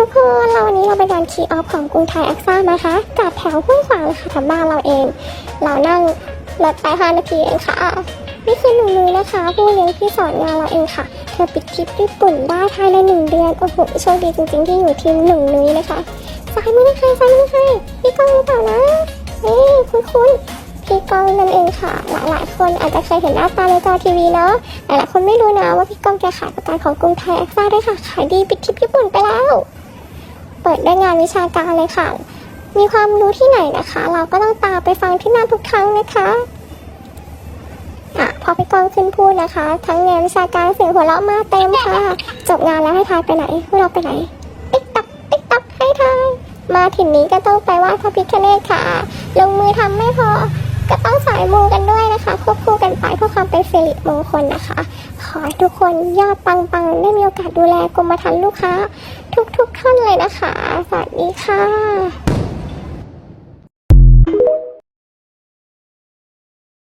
ทุกคนเราวันนี้เราไปงานคีออฟของกรุงไทยแอคซ่านะคะกับแถวห้วยขวางนะคะทำบ้านเราเอง เรานั่งรถไป5นาทีเองค่ะนี่คือหนูนุ้ยนะคะ ผู้เลี้ยงที่สอนงานเราเองค่ะ เธอปิดทริปญี่ปุ่นได้ภายในหนึ่งเดือนโอ้โหโชคดีจริงๆที่อยู่ทีมหนึ่งนุ้ยนะคะสายมือนะคะสายมือค่ะพี่กองหรือเปล่านะนี่คุณคุณพี่กองนั่นเองค่ะ หลายๆคนอาจจะเคยเห็นหน้าตาในจอทีวีเนาะหลายๆคนไม่รู้นะว่าพี่กองแกขายประกันของกรุงไทยแอคซ่าด้วยค่ะขายดีปิดทริปญี่ปุ่นไปแล้ว เปิดด้วยงานวิชาการเลยค่ะ มีความรู้ที่ไหนนะคะ เราก็ต้องตามไปฟังที่นั่นทุกครั้งนะคะอะพอพี่กองขึ้นพูดนะคะ ทั้งงานวิชาการเสียงหัวเราะมาเต็มค่ะ จบงานแล้วให้ทายไปไหนพวกเราไปไหน ติ๊กตักติ๊กตักให้ทาย มาถิ่นนี้ก็ต้องไปไหว่าพระพิฆเนศค่ะ ลงมือทำไม่พอ ก็ต้องสายมูกันด้วยนะคะ ริมงคลนะคะ ขอให้ทุกคนยอดปังๆ ได้มีโอกาสดูแลกรมธรรม์ลูกค้า ทุกๆท่านเลยนะคะ สวัสดีค่ะ